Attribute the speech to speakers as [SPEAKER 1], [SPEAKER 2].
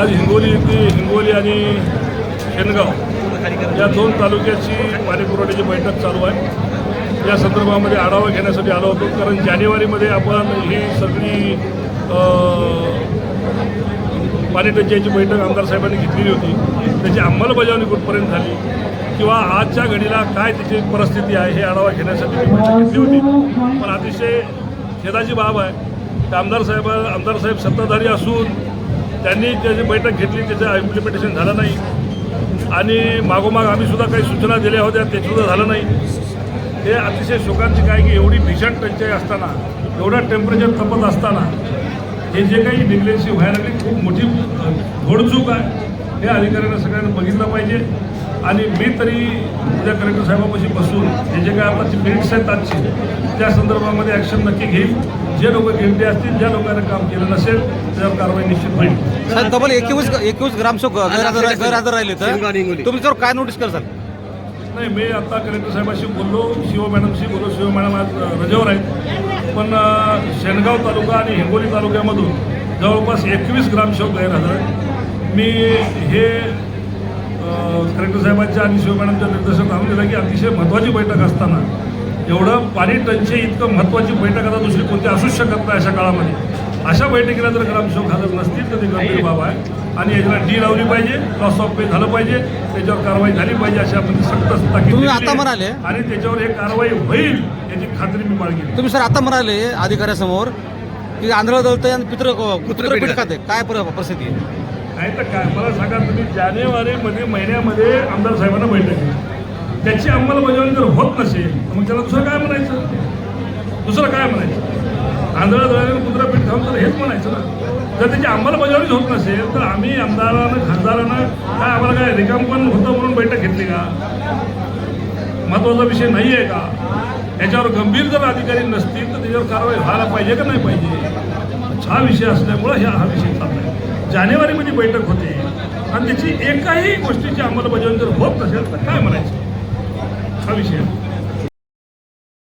[SPEAKER 1] आज हिंगोली येथे हिंगोली आणि शेनगाव या दोन तालुक्याची पाणीपुरवठ्याची बैठक चालू आहे. या संदर्भामध्ये आढावा घेण्यासाठी आलो होतो. कारण जानेवारीमध्ये आपण ही सगळी अ, पाणी टंचाईची बैठक आमदार साहेबांनी घेतलेली होती. त्याची अंमलबजावणी कुठपर्यंत झाली? किंवा आजच्या घडीला काय त्याची परिस्थिती आहे हे आढावा घेण्यासाठी मी बैठक घेतली होती. पण अतिशय खेदाची बाब आहे. की आमदार साहेब आमदार साहेब सत्ताधारी असून त्यांनी त्याची बैठक घेतली त्याचं इम्प्लिमेंटेशन झालं नाही. आणि मागोमाग आम्ही सुद्धा काही सूचना दिल्या होत्या ते सुद्धा झालं नाही. हे अतिशय शोकांतिक आहे की एवढी भीषण टंचाई असताना एवढं टेम्परेचर तपत असताना हे जे काही निग्लेन्सी व्हायला लागली खूप मोठी घोडचूक आहे. हे अधिकाऱ्यांना सगळ्यांना बघितलं पाहिजे. आणि मी तरी उद्या कलेक्टर साहेबापाशी बसून हे जे काय आताची मिनिट्स आहेत आजची त्या संदर्भामध्ये ॲक्शन नक्की घेईल. जे लोक गिल्टी असतील ज्या लोकांनी काम केलं नसेल त्याच्यावर कारवाई निश्चित होईल.
[SPEAKER 2] तब्बल एकवीस एकवीस ग्रामसेवक गैरहजर गैरहजर राहिले तर तुम्ही त्याच्यावर काय नोटीस करसाल?
[SPEAKER 1] नाही मी आता कलेक्टर साहेबाशी बोललो शिव मॅडमशी बोललो शिव मॅडम आज रजेवर आहेत. पण शेणगाव तालुका आणि हिंगोली तालुक्यामधून जवळपास एकवीस ग्रामसेवक गैरहजर आहेत मी हे कलेक्टर साहेबांच्या आणि शिव मॅडमच्या निर्देशात आणून दिलं की अतिशय महत्त्वाची बैठक असताना एवढं पाणी टंचाई इतकं महत्त्वाची बैठक आता दुसरी कोणती असूच शकत नाही अशा काळामध्ये. अशा बैठकीला जर ग्रामसेवक हजर नसतील तर ती गंभीर बाब आहे. आणि याला डी लावली पाहिजे लॉस ऑफ पे झालं पाहिजे त्याच्यावर कारवाई झाली पाहिजे अशी आपण सक्त ताकीद
[SPEAKER 2] आता
[SPEAKER 1] आहे.
[SPEAKER 2] म्हणाले.
[SPEAKER 1] आणि त्याच्यावर हे कारवाई होईल याची खात्री मी बाळगेन.
[SPEAKER 2] तुम्ही सर आता म्हणाले अधिकाऱ्यासमोर की आंध्र दळते आणि पित्र खाते. काय पर- परिस्थिती आहे?
[SPEAKER 1] नाही तर काय? मला सांगा तुम्ही जानेवारीमध्ये महिन्यामध्ये आमदार साहेबांना बैठक घेतली त्याची अंमलबजावणी जर होत नसेल तर मग त्याला दुसरं काय म्हणायचं? दुसरं काय म्हणायचं? आंधळा दळाने कुत्रा पीठ खाऊन तर हेच म्हणायचं ना. जर त्याची अंमलबजावणीच होत नसेल तर आम्ही आमदारानं खासदारानं काय आम्हाला काय रिकामपण होतं म्हणून बैठक घेतली का? महत्त्वाचा विषय नाही आहे का? याच्यावर गंभीर जर अधिकारी नसतील तर त्याच्यावर कारवाई व्हायला पाहिजे का नाही पाहिजे? हा विषय असल्यामुळं ह्या हा विषय चालला आहे जानेवारीमध्ये बैठक होते. आणि त्याची एकाही गोष्टीची अंमलबजावणी जर होत नसेल तर काय म्हणायचं? हा विषय. आहे